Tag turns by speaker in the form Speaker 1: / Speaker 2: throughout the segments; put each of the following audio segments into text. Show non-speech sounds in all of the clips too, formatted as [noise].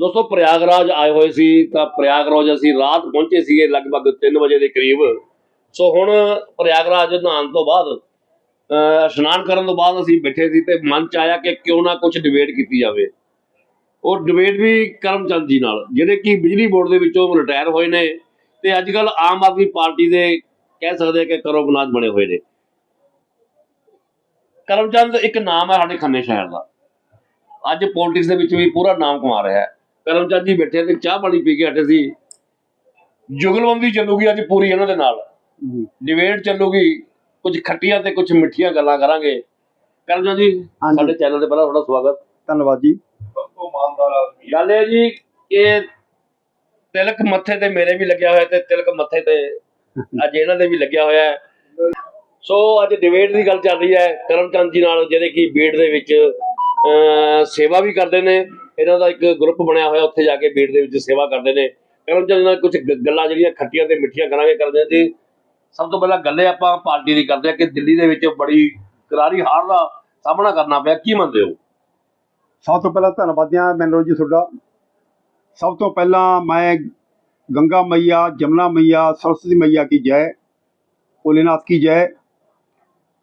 Speaker 1: ਦੋਸਤੋ, ਪ੍ਰਯਾਗਰਾਜ ਆਏ ਹੋਏ ਸੀ, ਤਾਂ ਪ੍ਰਯਾਗਰਾਜ ਅਸੀਂ ਰਾਤ ਪਹੁੰਚੇ ਸੀਗੇ ਲਗਭਗ 3 ਵਜੇ ਦੇ ਕਰੀਬ। ਸੋ ਹੁਣ ਪ੍ਰਯਾਗਰਾਜ ਨਹਾਉਣ ਤੋਂ ਬਾਅਦ ਇਸ਼ਨਾਨ ਕਰਨ ਤੋਂ ਬਾਅਦ ਅਸੀਂ ਬੈਠੇ ਸੀ ਤੇ ਮਨ ਚ ਆਇਆ ਕਿ ਕਿਉਂ ਨਾ ਕੁਝ ਡਿਬੇਟ ਕੀਤੀ ਜਾਵੇ। ਉਹ ਡਿਬੇਟ ਵੀ ਕਰਮਚੰਦ ਜੀ ਨਾਲ, ਜਿਹੜੇ ਕਿ ਬਿਜਲੀ ਬੋਰਡ ਦੇ ਵਿੱਚੋਂ ਰਿਟਾਇਰ ਹੋਏ ਨੇ ਤੇ ਅੱਜ ਕੱਲ ਆਮ ਆਦਮੀ ਪਾਰਟੀ ਦੇ ਕਹਿ ਸਕਦੇ ਕਿ ਕਰੋ ਬਨਾਜ ਬਣੇ ਹੋਏ ਨੇ। ਕਰਮਚੰਦ ਇੱਕ ਨਾਮ ਹੈ ਸਾਡੇ ਖੰਨੇ ਸ਼ਹਿਰ ਦਾ। ਅੱਜ ਪੋਲਿਟਿਕਸ ਦੇ ਵਿੱਚ ਵੀ ਪੂਰਾ ਨਾਮ ਕਮਾ ਰਿਹਾ ਹੈ। ਕਰਮਚੰਦ ਜੀ ਬੈਠੇ ਤੇ ਚਾਹ ਪਾਣੀ ਪੀ ਕੇ ਹਟੇ ਸੀ। ਜੁਗਲਬੰਦੀ ਚੱਲੂਗੀ ਅੱਜ ਪੂਰੀ ਇਹਨਾਂ ਦੇ ਨਾਲ। ਡਿਬੇਟ ਚੱਲੂਗੀ ਕੁਝ ਖੱਟੀਆਂ ਤੇ ਕੁਝ ਮਿੱਠੀਆਂ ਗੱਲਾਂ ਕਰਾਂਗੇ। ਕਰਮਚੰਦ ਜੀ। ਸਾਡੇ ਚੈਨਲ ਤੇ ਪਹਿਲਾਂ ਤੁਹਾਡਾ ਸਵਾਗਤ।
Speaker 2: ਧੰਨਵਾਦ ਜੀ।
Speaker 1: ਗੱਲ ਇਹ ਜੀ ਕਿ ਤਿਲਕ ਮੱਥੇ ਤੇ ਮੇਰੇ ਵੀ ਲੱਗਿਆ ਹੋਇਆ ਤੇ ਤਿਲਕ ਮੱਥੇ ਤੇ [laughs] ਅੱਜ ਇਹਨਾਂ ਦੇ ਵੀ ਲੱਗਿਆ ਹੋਇਆ ਹੈ। ਸੋ ਅੱਜ ਡਿਬੇਟ ਦੀ ਗੱਲ ਚੱਲ ਰਹੀ ਹੈ। ਕਰਮਚੰਦ ਜੀ ਨਾਲ ਜਿਹੜੇ ਕਿ ਬੀੜ ਦੇ ਵਿੱਚ ਸੇਵਾ ਵੀ ਕਰਦੇ ਨੇ। ਇਹਨਾਂ ਦਾ ਇੱਕ ਗਰੁੱਪ ਬਣਿਆ ਹੋਇਆ, ਉੱਥੇ ਜਾ ਕੇ ਬੀੜ ਦੇ ਵਿੱਚ ਸੇਵਾ ਕਰਦੇ ਨੇ। ਕਰਮਚੰਦ ਨਾਲ ਕੁਝ ਗੱਲਾਂ ਜਿਹੜੀਆਂ ਖੱਟੀਆਂ ਤੇ ਮਿੱਠੀਆਂ ਕਰਾਂਗੇ, ਕਰਦੇ ਜੀ ਸਭ ਤੋਂ ਪਹਿਲਾਂ ਗੱਲੇ ਆਪਾਂ ਪਾਰਟੀ ਦੀ ਕਰਦੇ ਆ ਕਿ ਦਿੱਲੀ ਦੇ ਵਿੱਚ ਬੜੀ ਕਰਾਰੀ ਹਾਰ ਦਾ ਸਾਹਮਣਾ ਕਰਨਾ ਪਿਆ। ਕੀ ਮੰਨਦੇ ਹੋ?
Speaker 2: ਸਭ ਤੋਂ ਪਹਿਲਾਂ ਧੰਨਵਾਦੀਆਂ ਮੈਨੂੰ ਜੀ ਤੁਹਾਡਾ। ਸਭ ਤੋਂ ਪਹਿਲਾਂ ਮੈਂ ਗੰਗਾ ਮਈਆ, ਜਮਨਾ ਮਈਆ, ਸਰਸਵਤੀ ਮਈਆ ਕੀ ਜੈ, ਭੋਲੇਨਾਥ ਕੀ ਜੈ।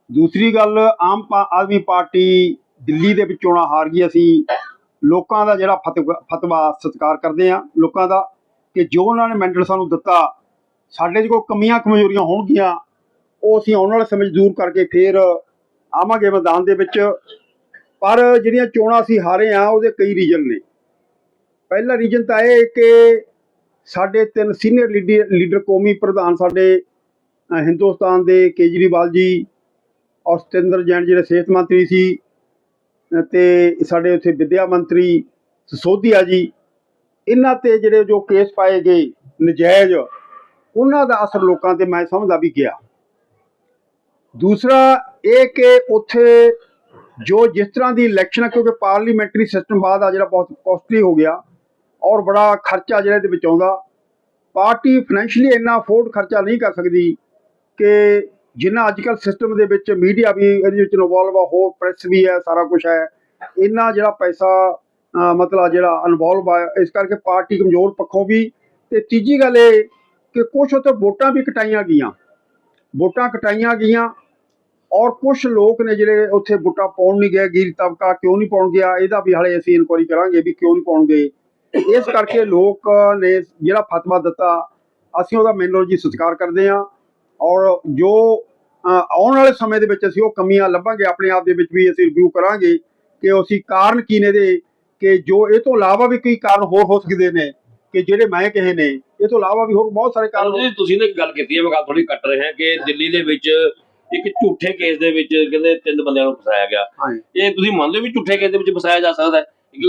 Speaker 2: ਦੂਸਰੀ ਗੱਲ, ਆਮ ਆਦਮੀ ਪਾਰਟੀ ਦਿੱਲੀ ਦੇ ਵਿੱਚ ਚੋਣਾਂ ਹਾਰ ਗਈ ਅਸੀਂ। ਲੋਕਾਂ ਦਾ ਜਿਹੜਾ ਫਤਵਾ ਫਤਵਾ, ਸਤਿਕਾਰ ਕਰਦੇ ਆ ਲੋਕਾਂ ਦਾ ਕਿ ਜੋ ਉਹਨਾਂ ਨੇ ਮੈਂਡਲ ਸਾਨੂੰ ਦਿੱਤਾ, ਸਾਡੇ 'ਚ ਕੋਈ ਕਮੀਆਂ ਕਮਜ਼ੋਰੀਆਂ ਹੋਣਗੀਆਂ, ਉਹ ਅਸੀਂ ਆਉਣ ਵਾਲੇ ਸਮੇਂ 'ਚ ਦੂਰ ਕਰਕੇ ਫੇਰ ਆਵਾਂਗੇ ਮੈਦਾਨ ਦੇ ਵਿੱਚ। ਪਰ ਜਿਹੜੀਆਂ ਚੋਣਾਂ ਅਸੀਂ ਹਾਰੇ ਆ ਉਹਦੇ ਕਈ ਰੀਜਨ ਨੇ। ਪਹਿਲਾ ਰੀਜਨ ਤਾਂ ਇਹ ਕਿ ਸਾਡੇ ਤਿੰਨ ਸੀਨੀਅਰ ਲੀਡਰ ਕੌਮੀ ਪ੍ਰਧਾਨ ਸਾਡੇ ਹਿੰਦੁਸਤਾਨ ਦੇ ਕੇਜਰੀਵਾਲ ਜੀ, ਔਰ ਸਤਿੰਦਰ ਜੈਨ ਜਿਹੜੇ ਸਿਹਤ ਮੰਤਰੀ ਸੀ ਤੇ ਸਾਡੇ ਉੱਥੇ ਵਿਦਿਆ ਮੰਤਰੀ ਸਸੋਦੀਆ ਜੀ, ਇਹਨਾਂ ਤੇ ਜਿਹੜੇ ਜੋ ਕੇਸ ਪਾਏ ਗਏ ਨਜਾਇਜ਼, ਉਹਨਾਂ ਦਾ ਅਸਰ ਲੋਕਾਂ ਤੇ ਮੈਂ ਸਮਝਦਾ ਵੀ ਗਿਆ। ਦੂਸਰਾ ਇਹ ਕਿ ਉੱਥੇ ਜੋ ਜਿਸ ਤਰ੍ਹਾਂ ਦੀ ਇਲੈਕਸ਼ਨ ਹੈ ਕਿਉਂਕਿ ਪਾਰਲੀਮੈਂਟਰੀ ਸਿਸਟਮ ਬਾਅਦ ਆ ਜਿਹੜਾ ਬਹੁਤ ਕੋਸਟਲੀ ਹੋ ਗਿਆ ਔਰ ਬੜਾ ਖਰਚਾ ਜਿਹੜਾ ਇਹਦੇ ਵਿੱਚ ਆਉਂਦਾ, ਪਾਰਟੀ ਫਾਈਨੈਂਸ਼ੀਅਲੀ ਇੰਨਾ ਅਫੋਰਡ ਖਰਚਾ ਨਹੀਂ ਕਰ ਸਕਦੀ ਕਿ ਜਿੰਨਾ ਅੱਜ ਕੱਲ੍ਹ ਸਿਸਟਮ ਦੇ ਵਿੱਚ ਮੀਡੀਆ ਵੀ ਇਹਦੇ ਵਿੱਚ ਇਨਵੋਲਵ ਆ, ਹੋਰ ਪ੍ਰੈਸ ਵੀ ਹੈ, ਸਾਰਾ ਕੁਝ ਹੈ। ਇੰਨਾ ਜਿਹੜਾ ਪੈਸਾ ਮਤਲਬ ਜਿਹੜਾ ਇਨਵੋਲਵ ਆ, ਇਸ ਕਰਕੇ ਪਾਰਟੀ ਕਮਜ਼ੋਰ ਪੱਖੋਂ ਵੀ ਤੇ ਤੀਜੀ ਗੱਲ ਇਹ ਕਿ ਕੁਝ ਉੱਥੇ ਵੋਟਾਂ ਵੀ ਕਟਾਈਆਂ ਗਈਆਂ। ਵੋਟਾਂ ਕਟਾਈਆਂ ਗਈਆਂ ਔਰ ਕੁਝ ਲੋਕ ਨੇ ਜਿਹੜੇ ਉੱਥੇ ਵੋਟਾਂ ਪਾਉਣ ਨਹੀਂ ਗਏ, ਗੀਰ ਤਬਕਾ ਕਿਉਂ ਨਹੀਂ ਪਾਉਣ ਗਿਆ, ਇਹਦਾ ਵੀ ਹਾਲੇ ਅਸੀਂ ਇਨਕੁਆਰੀ ਕਰਾਂਗੇ ਵੀ ਕਿਉਂ ਨਹੀਂ ਪਾਉਣ ਗਏ। ਇਸ ਕਰਕੇ ਲੋਕ ਨੇ ਜਿਹੜਾ ਫਤਵਾ ਦਿੱਤਾ, ਅਸੀਂ ਉਹਦਾ ਮੈਨੋਲੋਜੀ ਸਤਿਕਾਰ ਕਰਦੇ ਹਾਂ। ਔਰ ਜੋ ਆਉਣ ਵਾਲੇ ਸਮੇਂ ਦੇ ਵਿੱਚ ਅਸੀਂ ਉਹ ਕਮੀਆਂ ਲੱਭਾਂਗੇ ਆਪਣੇ ਆਪ ਦੇ ਵਿੱਚ ਵੀ ਅਸੀਂ ਰਿਵਿਊ ਕਰਾਂਗੇ ਕਿ ਅਸੀਂ ਕਾਰਨ ਕੀ ਨੇ ਦੇ ਕਿ ਜੋ ਇਹ ਤੋਂ ਇਲਾਵਾ ਵੀ ਕਈ ਕਾਰਨ ਹੋਰ ਹੋ ਸਕਦੇ ਨੇ ਕਿ ਜਿਹੜੇ ਮੈਂ ਕਹੇ ਨੇ ਇਹ ਤੋਂ ਇਲਾਵਾ ਵੀ ਹੋਰ ਬਹੁਤ ਸਾਰੇ ਕਾਰਨ
Speaker 1: ਜੀ ਤੁਸੀਂ ਨੇ ਗੱਲ ਕੀਤੀ ਹੈ ਮੈਂ ਗੱਲ ਥੋੜੀ ਕੱਟ ਰਹੇ ਹਾਂ। ਕਿ ਦਿੱਲੀ ਦੇ ਵਿੱਚ ਇੱਕ ਝੂਠੇ ਕੇਸ ਦੇ ਵਿੱਚ ਕਹਿੰਦੇ ਤਿੰਨ ਬੰਦਿਆਂ ਨੂੰ ਫਸਾਇਆ ਗਿਆ। ਇਹ ਤੁਸੀਂ ਮੰਨਦੇ ਹੋ ਵੀ ਝੂਠੇ ਕੇਸ ਦੇ ਵਿੱਚ ਫਸਾਇਆ ਜਾ ਸਕਦਾ ਹੈ?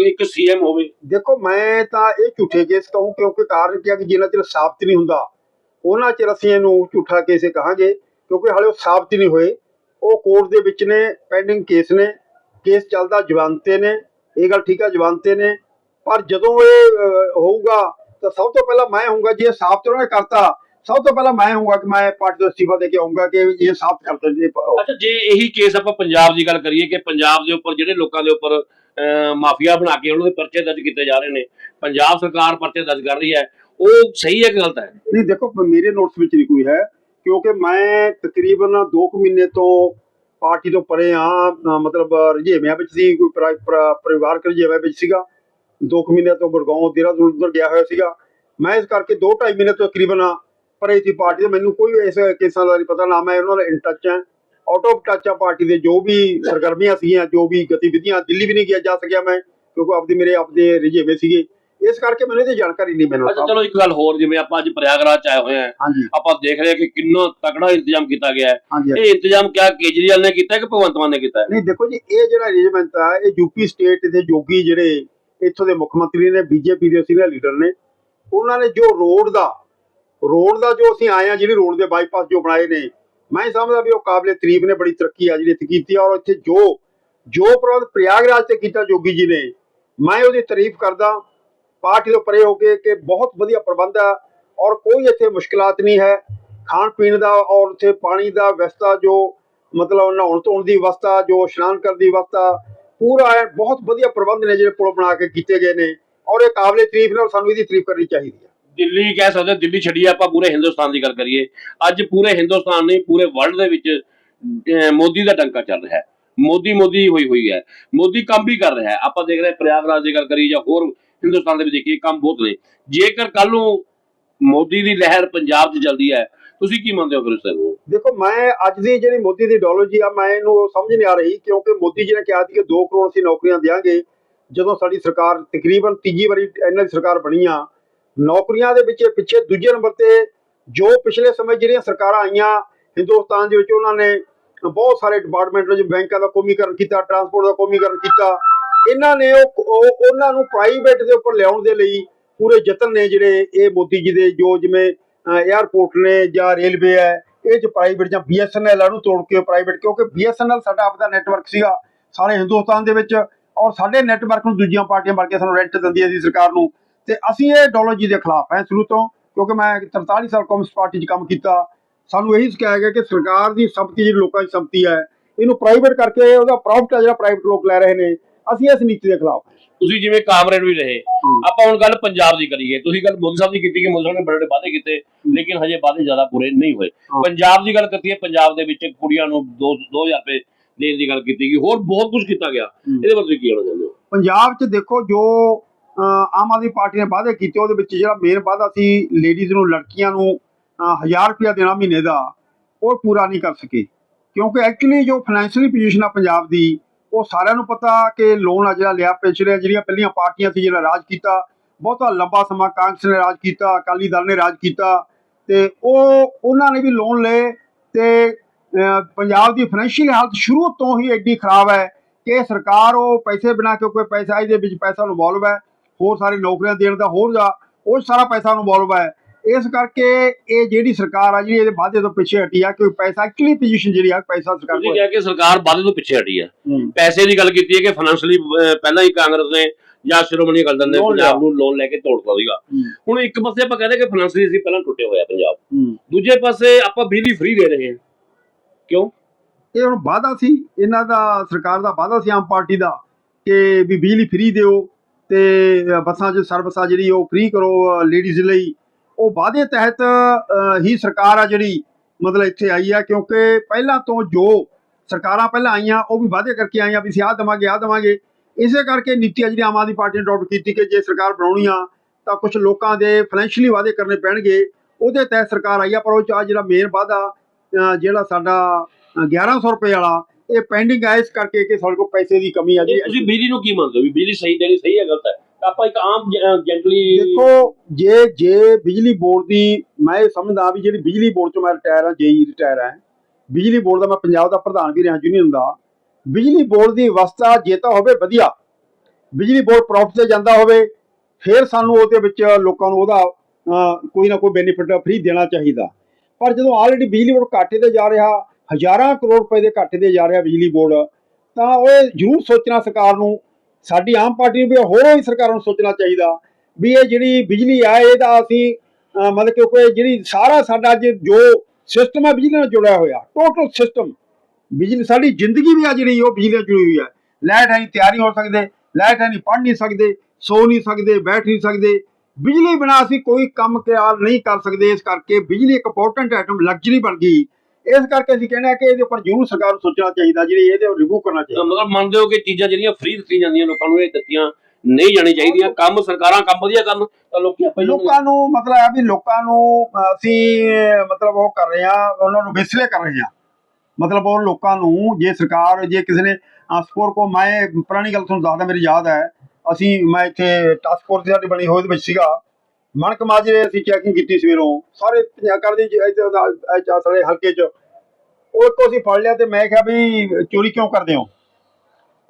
Speaker 1: ਇੱਕ ਸੀਐਮ ਹੋਵੇ।
Speaker 2: ਦੇਖੋ ਮੈਂ ਤਾਂ ਇਹ ਝੂਠੇ ਕੇਸ ਕਹੂੰ ਕਿਉਂਕਿ ਕਾਰਨ ਕੀ ਹੈ ਕਿ ਜਿੰਨਾ ਚਿਰ ਸਾਬਤ ਨਹੀਂ ਹੁੰਦਾ ਉਹਨਾਂ ਚਿਰ ਅਸੀਂ ਇਹਨੂੰ ਝੂਠਾ ਕੇਸ ਹੀ ਕਹਾਂਗੇ, ਕਿਉਂਕਿ ਹਾਲੇ ਉਹ ਸਾਬਤ ਨਹੀਂ ਹੋਏ। ਉਹ ਕੋਰਟ ਦੇ ਵਿੱਚ ਨੇ ਪੈਂਡਿੰਗ ਕੇਸ ਨੇ ਕੇਸ ਚੱਲਦਾ ਜਵਾਨਤੇ ਨੇ, ਇਹ ਗੱਲ ਠੀਕ ਹੈ ਜਵਾਨਤੇ ਨੇ। ਪਰ ਜਦੋਂ ਇਹ ਹੋਊਗਾ, ਤਾਂ ਸਭ ਤੋਂ ਪਹਿਲਾਂ ਮੈਂ ਹੋਊਗਾ ਜੇ ਸਾਬਤ ਉਹਨਾਂ ਨੇ ਕਰਤਾ, ਸਭ ਤੋਂ ਪਹਿਲਾਂ ਮੈਂ ਹੋਊਗਾ ਕਿ ਮੈਂ ਪਾਰਟੀ ਤੋਂ ਅਸਤੀਫਾ ਦੇ ਕੇ ਆਊਂਗਾ ਕਿ ਇਹ ਸਾਬਤ ਕਰਤਾ ਜੀ
Speaker 1: ਅੱਛਾ, ਜੇ ਇਹੀ ਕੇਸ ਆਪਾਂ ਪੰਜਾਬ ਦੀ ਗੱਲ ਕਰੀਏ ਕਿ ਪੰਜਾਬ ਦੇ ਉੱਪਰ ਜਿਹੜੇ ਲੋਕਾਂ ਦੇ ਉੱਪਰ ਮਾਫੀਆ ਬਣਾ ਕੇ ਉਹਨਾਂ ਦੇ ਪਰਚੇ ਦਰਜ ਕੀਤੇ ਜਾ ਰਹੇ ਨੇ, ਪੰਜਾਬ ਸਰਕਾਰ ਪਰਚੇ ਦਰਜ ਕਰ ਰਹੀ ਹੈ ਉਹ ਸਹੀ ਹੈ ਕਿ ਗਲਤ ਹੈ?
Speaker 2: ਨਹੀਂ, ਦੇਖੋ ਮੇਰੇ ਨੋਟਸ ਵਿੱਚ ਨਹੀਂ ਕੋਈ ਹੈ, ਕਿਉਂਕਿ ਮੈਂ ਤਕਰੀਬਨ 2 ਮਹੀਨੇ ਤੋਂ ਪਾਰਟੀ ਤੋਂ ਪਰੇ ਆ ਮਤਲਬ ਰਜੇਵਿਆਂ ਵਿੱਚ ਸੀ, ਕੋਈ ਪਰਿਵਾਰਕ ਰਜੇਵਿਆਂ ਵਿੱਚ ਸੀਗਾ। 2 ਮਹੀਨੇ ਤੋਂ ਗੁਰਗਾਉਂ ਦੇਹਰਾਦੂਨ ਉੱਧਰ ਗਿਆ ਹੋਇਆ ਸੀਗਾ। ਮੈਂ ਇਸ ਕਰਕੇ 2.5 ਮਹੀਨੇ ਤੋਂ ਤਕਰੀਬਨ ਪਰੇ ਸੀ ਪਾਰਟੀ ਤੋਂ ਮੈਨੂੰ ਕੋਈ ਇਸ ਕੇਸਾਂ ਦਾ ਨਹੀਂ ਪਤਾ, ਨਾ ਮੈਂ ਉਹਨਾਂ ਨਾਲ ਇਨ ਟੱਚ ਹਾਂ। ਆਊਟ ਆਫ ਟੱਚ ਆ ਪਾਰਟੀ ਦੇ, ਜੋ ਵੀ ਸਰਗਰਮੀਆਂ ਸੀਗੀਆਂ, ਜੋ ਵੀ ਗਤੀਵਿਧੀਆਂ, ਦਿੱਲੀ ਵੀ ਨਹੀਂ ਗਿਆ, ਜਾ ਸਕਿਆ ਮੈਂ, ਕਿਉਂਕਿ ਆਪਦੇ ਮੇਰੇ, ਆਪਦੇ ਰਜੇਵੇਂ ਸੀਗੇ। ਇਸ ਕਰਕੇ ਮੈਨੂੰ ਇਹਦੀ ਜਾਣਕਾਰੀ ਨਹੀਂ ਮੈਨੂੰ
Speaker 1: ਅੱਛਾ ਚਲੋ ਇੱਕ ਗੱਲ ਹੋਰ ਜਿਵੇਂ ਆਪਾਂ ਅੱਜ ਪ੍ਰਯਾਗਰਾਜ ਚ ਆਏ ਹੋਏ
Speaker 2: ਹਾਂਜੀ।
Speaker 1: ਆਪਾਂ ਦੇਖ ਰਹੇ ਕਿ ਕਿੰਨਾ ਤਕੜਾ ਇੰਤਜ਼ਾਮ ਕੀਤਾ ਗਿਆ ਹੈ। ਇਹ ਇੰਤਜ਼ਾਮ ਕਿਆ ਕੇਜਰੀਵਾਲ ਨੇ ਕੀਤਾ ਹੈ ਕਿ ਭਗਵੰਤ ਮਾਨ ਨੇ ਕੀਤਾ
Speaker 2: ਨਹੀਂ ਦੇਖੋ ਜੀ ਇਹ ਜਿਹੜਾ ਅਰੇਂਜਮੈਂਟ ਆ ਇਹ ਯੂਪੀ ਸਟੇਟ ਦੇ ਜੋਗੀ ਜਿਹੜੇ ਇੱਥੋਂ ਦੇ ਮੁੱਖ ਮੰਤਰੀ ਨੇ ਬੀਜੇਪੀ ਦੇ ਸੀਨੀਅਰ ਲੀਡਰ ਨੇ ਉਹਨਾਂ ਨੇ ਜੋ ਰੋਡ ਦਾ ਰੋਡ ਦਾ ਜੋ ਅਸੀਂ ਆਏ ਆ ਜਿਹੜੀ ਰੋਡ ਦੇ ਬਾਈਪਾਸ ਜੋ ਬਣਾਏ ਨੇ ਮੈਂ ਸਮਝਦਾ ਵੀ ਉਹ ਕਾਬਲੇ ਤਾਰੀਫ ਨੇ ਬੜੀ ਤਰੱਕੀ ਆ ਜਿਹੜੀ ਇੱਥੇ ਕੀਤੀ ਆ ਔਰ ਇੱਥੇ ਜੋ ਜੋ ਪ੍ਰਬੰਧ ਪ੍ਰਯਾਗਰਾਜ ਤੇ ਕੀਤਾ ਜੋਗੀ ਜੀ ਨੇ ਮੈਂ ਉਹਦੀ ਤਾਰੀਫ ਕਰਦਾ ਪਾਰਟੀ ਤੋਂ ਪਰੇ ਹੋ ਕੇ ਕਿ ਬਹੁਤ ਵਧੀਆ ਪ੍ਰਬੰਧ ਆ ਔਰ ਕੋਈ ਇੱਥੇ ਮੁਸ਼ਕਲਾਤ ਨਹੀਂ ਹੈ। ਖਾਣ ਪੀਣ ਦਾ ਔਰ ਉੱਥੇ ਪਾਣੀ ਦਾ ਵਿਵਸਥਾ ਜੋ ਮਤਲਬ ਨਹਾਉਣ ਧੋਣ ਦੀ ਵਿਵਸਥਾ ਜੋ ਇਸ਼ਨਾਨ ਕਰਨ ਦੀ ਵਿਵਸਥਾ ਪੂਰਾ ਹੈ ਬਹੁਤ ਵਧੀਆ ਪ੍ਰਬੰਧ ਨੇ ਜਿਹੜੇ ਪੁਲ ਬਣਾ ਕੇ ਕੀਤੇ ਗਏ ਨੇ ਔਰ ਇਹ ਕਾਬਲੇ ਤਾਰੀਫ ਨੇ ਔਰ ਸਾਨੂੰ ਇਹਦੀ ਤਾਰੀਫ ਕਰਨੀ ਚਾਹੀਦੀ ਹੈ।
Speaker 1: ਦਿੱਲੀ ਕਹਿ ਸਕਦੇ ਹਾਂ, ਦਿੱਲੀ ਛੱਡੀਏ ਆਪਾਂ ਪੂਰੇ ਹਿੰਦੁਸਤਾਨ ਦੀ ਗੱਲ ਕਰੀਏ। ਅੱਜ ਪੂਰੇ ਹਿੰਦੁਸਤਾਨ ਨਹੀਂ ਪੂਰੇ ਵਰਲਡ ਦੇ ਵਿੱਚ ਮੋਦੀ ਦਾ ਟੰਕਾ ਚੱਲ ਰਿਹਾ ਹੈ। ਮੋਦੀ ਮੋਦੀ ਹੋਈ ਹੋਈ ਹੈ। ਮੋਦੀ ਕੰਮ ਵੀ ਕਰ ਰਿਹਾ ਹੈ। ਆਪਾਂ ਦੇਖ ਰਹੇ ਹਾਂ ਪ੍ਰਯਾਗਰਾਜ ਦੀ ਗੱਲ ਕਰੀਏ ਜਾਂ ਹੋਰ ਹਿੰਦੁਸਤਾਨ ਦੇ ਵਿੱਚ ਦੇਖੀਏ, ਕੰਮ ਬਹੁਤ ਨੇ। ਜੇਕਰ ਕੱਲ ਨੂੰ ਮੋਦੀ ਦੀ ਲਹਿਰ ਪੰਜਾਬ 'ਚ ਚੱਲਦੀ ਹੈ, ਤੁਸੀਂ ਕੀ ਮੰਨਦੇ ਹੋ ਫਿਰ ਉਸ
Speaker 2: ਦੇਖੋ, ਮੈਂ ਅੱਜ ਦੀ ਜਿਹੜੀ ਮੋਦੀ ਦੀ ਇਡੀਓਲੋਜੀ ਆ, ਮੈਂ ਇਹਨੂੰ ਸਮਝ ਨਹੀਂ ਆ ਰਹੀ, ਕਿਉਂਕਿ ਮੋਦੀ ਜੀ ਨੇ ਕਿਹਾ ਸੀ ਕਿ 2 ਕਰੋੜ ਅਸੀਂ ਨੌਕਰੀਆਂ ਦੇਵਾਂਗੇ ਜਦੋਂ ਸਾਡੀ ਸਰਕਾਰ ਤਕਰੀਬਨ ਤੀਜੀ ਵਾਰੀ ਇਹਨਾਂ ਦੀ ਸਰਕਾਰ ਬਣੀ ਆ, ਨੌਕਰੀਆਂ ਦੇ ਵਿੱਚ ਪਿੱਛੇ ਦੂਜੇ ਨੰਬਰ ਤੇ ਜੋ ਪਿਛਲੇ ਸਮੇਂ ਜਿਹੜੀਆਂ ਸਰਕਾਰਾਂ ਆਈਆਂ, ਹਿੰਦੁਸਤਾਨ ਦੇ ਵਿੱਚ ਉਹਨਾਂ ਨੇ ਬਹੁਤ ਸਾਰੇ ਡਿਪਾਰਟਮੈਂਟ ਵਿੱਚ ਬੈਂਕਾਂ ਦਾ ਕੌਮੀਕਰਨ ਕੀਤਾ ਟਰਾਂਸਪੋਰਟ ਦਾ ਕੌਮੀਕਰਨ ਕੀਤਾ ਇਹਨਾਂ ਨੇ ਉਹ ਉਹਨਾਂ ਨੂੰ ਪ੍ਰਾਈਵੇਟ ਦੇ ਉੱਪਰ ਲਿਆਉਣ ਦੇ ਲਈ ਪੂਰੇ ਯਤਨ ਨੇ ਜਿਹੜੇ ਇਹ ਮੋਦੀ ਜੀ ਦੇ, ਜੋ ਜਿਵੇਂ 에ਅਰਪੋਰਟ ਨੇ ਜਾਂ ਰੇਲਵੇ ਹੈ, ਇਹ ਚ ਪ੍ਰਾਈਵੇਟ ਜਾਂ BSNL ਨੂੰ ਤੋੜ ਕੇ ਪ੍ਰਾਈਵੇਟ ਕਿਉਂਕਿ BSNL ਸਾਡਾ ਆਪਦਾ ਨੈਟਵਰਕ ਸੀਗਾ, ਸਾਰੇ ਹਿੰਦੁਸਤਾਨ ਦੇ ਵਿੱਚ, ਔਰ ਸਾਡੇ ਨੈਟਵਰਕ ਨੂੰ ਦੂਜੀਆਂ ਪਾਰਟੀਆਂ ਵੜ ਕੇ ਸਾਨੂੰ ਰੈਂਟ ਦਿੰਦੀਆਂ ਸੀ ਸਰਕਾਰ ਨੂੰ। ਤੇ ਅਸੀਂ ਇਹ ਡੋਲੋਜੀ ਦੇ ਖਿਲਾਫ ਹੈ ਸ਼ੁਰੂ ਤੋਂ, ਕਿਉਂਕਿ ਮੈਂ 43 ਸਾਲ ਕਮਿਊਨਿਸਟ ਪਾਰਟੀ 'ਚ ਕੰਮ ਕੀਤਾ। ਸਾਨੂੰ ਇਹੀ ਸਿਖਾਇਆ ਗਿਆ ਕਿ ਸਰਕਾਰ ਦੀ ਸੰਪਤੀ, ਜਿਹੜੀ ਲੋਕਾਂ ਦੀ ਸੰਪਤੀ ਹੈ, ਇਹਨੂੰ ਪ੍ਰਾਈਵੇਟ ਕਰਕੇ, ਉਹਦਾ ਪ੍ਰੋਫਿਟ ਹੈ ਜਿਹੜਾ ਪ੍ਰਾਈਵੇਟ ਲੋਕ ਲੈ ਰਹੇ ਨੇ। ਅਸੀਂ ਇਸ ਨੀਤੀ ਦੇ ਖਿਲਾਫ।
Speaker 1: ਤੁਸੀਂ ਜਿਵੇਂ ਕਾਮਰੇਡ ਵੀ ਰਹੇ ਆਪਾਂ ਹੁਣ ਗੱਲ ਪੰਜਾਬ ਦੀ ਕਰੀਏ। ਤੁਸੀਂ ਗੱਲ ਮੋਦੀ ਸਾਹਿਬ ਦੀ ਕੀਤੀ ਕਿ ਮੋਦੀ ਸਾਹਿਬ ਨੇ ਬੜੇ ਵਾਅਦੇ ਕੀਤੇ ਲੇਕਿਨ ਹਜੇ ਵਾਅਦੇ ਜ਼ਿਆਦਾ ਪੂਰੇ ਨਹੀਂ ਹੋਏ। ਪੰਜਾਬ ਦੀ ਗੱਲ ਕਰੀਏ ਪੰਜਾਬ ਦੇ ਵਿੱਚ ਕੁੜੀਆਂ ਨੂੰ 2 2000 ਰੁਪਏ ਦੇਣ ਦੀ ਗੱਲ ਕੀਤੀ ਗਈ। ਹੋਰ ਬਹੁਤ ਕੁਝ ਕੀਤਾ ਗਿਆ। ਇਹਦੇ ਬਾਰੇ ਤੁਸੀਂ ਕੀ ਕਹਿਣਾ ਚਾਹੁੰਦੇ ਹੋ?
Speaker 2: ਪੰਜਾਬ 'ਚ ਦੇਖੋ ਜੋ ਆਮ ਆਦਮੀ ਪਾਰਟੀ ਨੇ ਵਾਅਦੇ ਕੀਤੇ ਉਹਦੇ ਵਿੱਚ ਜਿਹੜਾ ਮੇਨ ਵਾਅਦਾ ਸੀ ਲੇਡੀਜ਼ ਨੂੰ ਲੜਕੀਆਂ ਨੂੰ 1000 ਰੁਪਇਆ ਦੇਣਾ ਮਹੀਨੇ ਦਾ ਉਹ ਪੂਰਾ ਨਹੀਂ ਕਰ ਸਕੇ। ਕਿਉਂਕਿ ਐਕਚੁਅਲੀ ਜੋ ਫਾਈਨੈਂਸ਼ੀਅਲੀ ਪੋਜੀਸ਼ਨ ਆ ਪੰਜਾਬ ਦੀ ਉਹ ਸਾਰਿਆਂ ਨੂੰ ਪਤਾ ਕਿ ਲੋਨ ਆ ਜਿਹੜਾ ਲਿਆ ਪਿਛਲੇ ਜਿਹੜੀਆਂ ਪਹਿਲੀਆਂ ਪਾਰਟੀਆਂ ਸੀ ਜਿਹੜਾ ਰਾਜ ਕੀਤਾ, ਬਹੁਤਾ ਲੰਬਾ ਸਮਾਂ ਕਾਂਗਰਸ ਨੇ ਰਾਜ ਕੀਤਾ, ਅਕਾਲੀ ਦਲ ਨੇ ਰਾਜ ਕੀਤਾ, ਤੇ ਉਹ, ਉਹਨਾਂ ਨੇ ਵੀ ਲੋਨ ਲਏ, ਤੇ ਪੰਜਾਬ ਦੀ ਫਾਈਨੈਂਸ਼ੀਅਲ ਹਾਲਤ ਸ਼ੁਰੂ ਤੋਂ ਹੀ ਐਡੀ ਖਰਾਬ ਹੈ ਕਿ ਸਰਕਾਰ ਉਹ ਪੈਸੇ ਬਿਨਾ ਕਿਉਂਕਿ ਪੈਸਾ ਇਹਦੇ ਵਿੱਚ ਪੈਸਾ ਇਨਵੋਲਵ ਹੈ, ਹੋਰ ਸਾਰੇ ਨੌਕਰੀਆਂ ਦੇਣ ਦਾ ਹੋਰ ਜਾ, ਉਹ ਸਾਰਾ ਪੈਸਾ ਇਨਵੋਲਵ ਹੈ। ਇਸ ਕਰਕੇ ਇਹ ਜਿਹੜੀ ਸਰਕਾਰ ਆ ਜਿਹੜੀ ਇਹਦੇ ਵਾਅਦੇ ਤੋਂ ਪਿੱਛੇ ਹਟੀ ਆ ਕਿ ਪੈਸਾ ਐਕਚੁਅਲੀ ਪੋਜੀਸ਼ਨ ਜਿਹੜੀ ਆ ਪੈਸਾ ਸਰਕਾਰ
Speaker 1: ਤੁਸੀਂ
Speaker 2: ਕੋਲ
Speaker 1: ਕਿਹਾ ਕਿ ਸਰਕਾਰ ਵਾਅਦੇ ਤੋਂ ਪਿੱਛੇ ਹਟੀ ਹੂੰ। ਪੈਸੇ ਦੀ ਗੱਲ ਕੀਤੀ ਹੈ ਕਿ ਫਾਈਨੈਂਸ਼ਲੀ ਪਹਿਲਾਂ ਹੀ ਕਾਂਗਰਸ ਨੇ ਜਾਂ ਸ਼੍ਰੋਮਣੀ ਅਕਾਲੀ ਦਲ ਨੇ ਪੰਜਾਬ। ਨੂੰ ਲੋਨ ਲੈ ਕੇ ਤੋੜਤਾ ਸੀਗਾ। ਹੁਣ ਇੱਕ ਪਾਸੇ ਆਪਾਂ ਕਹਿੰਦੇ ਕਿ ਫਾਈਨੈਂਸ਼ਲੀ ਅਸੀਂ ਪਹਿਲਾਂ ਟੁੱਟੇ ਹੋਇਆ ਪੰਜਾਬ। ਦੂਜੇ ਪਾਸੇ ਆਪਾਂ ਬਿਜਲੀ ਫ੍ਰੀ ਦੇ ਰਹੇ ਹਾਂ ਕਿਉਂ
Speaker 2: ਇਹ ਹੁਣ ਵਾਅਦਾ ਸੀ ਇਹਨਾਂ ਦਾ ਸਰਕਾਰ ਦਾ ਵਾਅਦਾ ਸੀ ਆਮ ਪਾਰਟੀ ਦਾ ਕਿ ਵੀ ਬਿਜਲੀ ਫ੍ਰੀ ਦਿਓ ਤੇ ਬੱਸਾਂ 'ਚ ਸਰਵਿਸ ਆ ਜਿਹੜੀ ਉਹ ਫ੍ਰੀ ਕਰੋ ਲੇਡੀਜ਼ ਲਈ ਉਹ ਵਾਅਦੇ ਤਹਿਤ ਹੀ ਸਰਕਾਰ ਆ ਜਿਹੜੀ ਮਤਲਬ ਇੱਥੇ ਆਈ ਆ ਕਿਉਂਕਿ ਪਹਿਲਾਂ ਤੋਂ ਜੋ ਸਰਕਾਰਾਂ ਪਹਿਲਾਂ ਆਈਆਂ ਉਹ ਵੀ ਵਾਅਦੇ ਕਰਕੇ ਆਈਆਂ ਵੀ ਅਸੀਂ ਆਹ ਦੇਵਾਂਗੇ ਆਹ ਦੇਵਾਂਗੇ। ਇਸੇ ਕਰਕੇ ਨੀਤੀ ਆ ਜਿਹੜੀ ਆਮ ਆਦਮੀ ਪਾਰਟੀ ਨੇ ਅਡਾਪਟ ਕੀਤੀ ਕਿ ਜੇ ਸਰਕਾਰ ਬਣਾਉਣੀ ਆ ਤਾਂ ਕੁਝ ਲੋਕਾਂ ਦੇ ਫਾਈਨੈਂਸ਼ੀਅਲੀ ਵਾਅਦੇ ਕਰਨੇ ਪੈਣਗੇ। ਉਹਦੇ ਤਹਿਤ ਸਰਕਾਰ ਆਈ ਆ ਪਰ ਉਹ 'ਚ ਆਹ ਜਿਹੜਾ ਮੇਨ ਵਾਅਦਾ ਜਿਹੜਾ ਸਾਡਾ ਅ, 1100 ਰੁਪਏ ਵਾਲਾ ਇਹ ਪੈਂਡਿੰਗ ਹੈ ਇਸ ਕਰਕੇ ਕਿ ਸਾਡੇ ਕੋਲ ਪੈਸੇ ਦੀ ਕਮੀ ਆ ਜੀ।
Speaker 1: ਤੁਸੀਂ ਬਿਜਲੀ ਨੂੰ ਕੀ ਮੰਨਦੇ ਹੋ? ਵੀ ਬਿਜਲੀ ਸਹੀ ਦੇਣੀ ਸਹੀ ਹੈ ਗਲਤ ਹੈ? ਆਪਾਂ ਇੱਕ ਆਮ ਜੈਂਟਲੀ
Speaker 2: ਦੇਖੋ, ਜੇ ਜੇ ਬਿਜਲੀ ਬੋਰਡ ਦੀ ਮੈਂ ਇਹ ਸਮਝਦਾ ਵੀ ਜਿਹੜੀ ਬਿਜਲੀ ਬੋਰਡ ਚੋਂ ਮੈਂ ਰਿਟਾਇਰ ਹਾਂ, ਜੇਈ ਰਿਟਾਇਰ ਹਾਂ। ਬਿਜਲੀ ਬੋਰਡ ਦਾ ਮੈਂ ਪੰਜਾਬ ਦਾ ਪ੍ਰਧਾਨ ਵੀ ਰਿਹਾ ਯੂਨੀਅਨ ਦਾ। ਬਿਜਲੀ ਬੋਰਡ ਦੀ ਅਵਸਥਾ ਜੇ ਤਾਂ ਹੋਵੇ, ਵਧੀਆ। ਬਿਜਲੀ ਬੋਰਡ ਪ੍ਰੋਫਿਟ ਤੇ ਜਾਂਦਾ ਹੋਵੇ, ਫਿਰ ਸਾਨੂੰ ਉਹਦੇ ਵਿੱਚ ਲੋਕਾਂ ਨੂੰ ਉਹਦਾ ਕੋਈ ਨਾ ਕੋਈ ਬੈਨੀਫਿਟ ਫ੍ਰੀ ਦੇਣਾ ਚਾਹੀਦਾ। ਪਰ ਜਦੋਂ ਆਲਰੇਡੀ ਬਿਜਲੀ ਬੋਰਡ ਘਾਟੇ ਤੇ ਜਾ ਰਿਹਾ, ਹਜ਼ਾਰਾਂ ਕਰੋੜ ਰੁਪਏ ਦੇ ਘਾਟੇ ਤੇ ਜਾ ਰਿਹਾ ਬਿਜਲੀ ਬੋਰਡ, ਤਾਂ ਉਹ ਜ਼ਰੂਰ ਸੋਚਣਾ ਸਰਕਾਰ ਨੂੰ ਸਾਡੀ ਆਮ ਪਾਰਟੀ ਨੂੰ ਵੀ ਹੋਰ ਵੀ ਸਰਕਾਰਾਂ ਨੂੰ ਸੋਚਣਾ ਚਾਹੀਦਾ ਵੀ ਇਹ ਜਿਹੜੀ ਬਿਜਲੀ ਆ ਇਹਦਾ ਅਸੀਂ ਮਤਲਬ ਕਿਉਂਕਿ ਜਿਹੜੀ ਸਾਰਾ ਸਾਡਾ ਅੱਜ ਜੋ ਸਿਸਟਮ ਹੈ ਬਿਜਲੀ ਨਾਲ ਜੁੜਿਆ ਹੋਇਆ ਟੋਟਲ ਸਿਸਟਮ ਬਿਜਲੀ, ਸਾਡੀ ਜ਼ਿੰਦਗੀ ਵੀ ਆ ਜਿਹੜੀ, ਉਹ ਬਿਜਲੀ ਨਾਲ ਜੁੜੀ ਹੋਈ ਹੈ ਲਾਈਟ ਹੈ ਨਹੀਂ ਤਿਆਰੀ ਹੋ ਸਕਦੇ ਲਾਈਟ ਹੈ ਨਹੀਂ ਪੜ੍ਹ ਨਹੀਂ ਸਕਦੇ, ਸੋ ਨਹੀਂ ਸਕਦੇ, ਬੈਠ ਨਹੀਂ ਸਕਦੇ। ਬਿਜਲੀ ਬਿਨਾਂ ਅਸੀਂ ਕੋਈ ਕੰਮ ਕਾਰ ਨਹੀਂ ਕਰ ਸਕਦੇ, ਇਸ ਕਰਕੇ ਬਿਜਲੀ ਇੱਕ ਇੰਪੋਰਟੈਂਟ ਆਈਟਮ ਲਗਜ਼ਰੀ ਬਣ ਗਈ। ਇਸ ਕਰਕੇ ਅਸੀਂ ਕਹਿੰਦੇ ਆ ਕਿ ਇਹਦੇ ਉੱਪਰ ਜ਼ਰੂਰ ਸਰਕਾਰ ਨੂੰ ਸੋਚਣਾ ਚਾਹੀਦਾ ਜਿਹੜੀ ਇਹਦੇ ਉੱਪਰ ਰਿਵਿਊ ਕਰਨਾ ਚਾਹੀਦਾ।
Speaker 1: ਮਤਲਬ ਮੰਨਦੇ ਹੋ ਕਿ ਚੀਜ਼ਾਂ ਜਿਹੜੀਆਂ ਫ੍ਰੀ ਦਿੱਤੀਆਂ ਜਾਂਦੀਆਂ ਲੋਕਾਂ ਨੂੰ ਇਹ ਦਿੱਤੀਆਂ ਨਹੀਂ ਜਾਣੀ ਚਾਹੀਦੀਆਂ। ਕੰਮ ਸਰਕਾਰਾਂ ਕੰਮ ਵਧੀਆ ਕਰਨ ਤਾਂ ਲੋਕੀ ਆਪੇ ਲੋਕ
Speaker 2: ਨੂੰ ਮਤਲਬ ਹੈ ਵੀ ਲੋਕਾਂ ਨੂੰ ਅਸੀਂ ਮਤਲਬ ਉਹ ਕਰ ਰਹੇ ਆ ਉਹਨਾਂ ਨੂੰ ਵਿਸਲੇ ਕਰ ਰਹੇ ਆ ਮਤਲਬ ਉਹ ਲੋਕਾਂ ਨੂੰ ਜੇ ਸਰਕਾਰ ਜੇ ਕਿਸੇ ਨੇ ਸਪੋਰ ਕੋ ਮੈਂ ਪੁਰਾਣੀ ਗੱਲ ਤੁਹਾਨੂੰ ਦੱਸਦਾ ਮੇਰੀ ਯਾਦ ਹੈ ਅਸੀਂ ਮੈਂ ਇੱਥੇ ਟਾਸਕ ਫੋਰਸ ਦੀ ਬਣੀ ਹੋਈ ਦੇ ਵਿੱਚ ਸੀਗਾ। ਮਣਕ ਮਾਜਰੇ ਅਸੀਂ ਚੈਕਿੰਗ ਕੀਤੀ ਸਵੇਰੋਂ। ਸਾਰੇ ਪੰਜਾਬ ਕਰ ਦੀ ਸਾਡੇ ਹਲਕੇ 'ਚ। ਉਹ ਇੱਕ ਅਸੀਂ ਫੜ ਲਿਆ ਤੇ ਮੈਂ ਕਿਹਾ ਵੀ ਚੋਰੀ ਕਿਉਂ ਕਰਦੇ ਹੋ?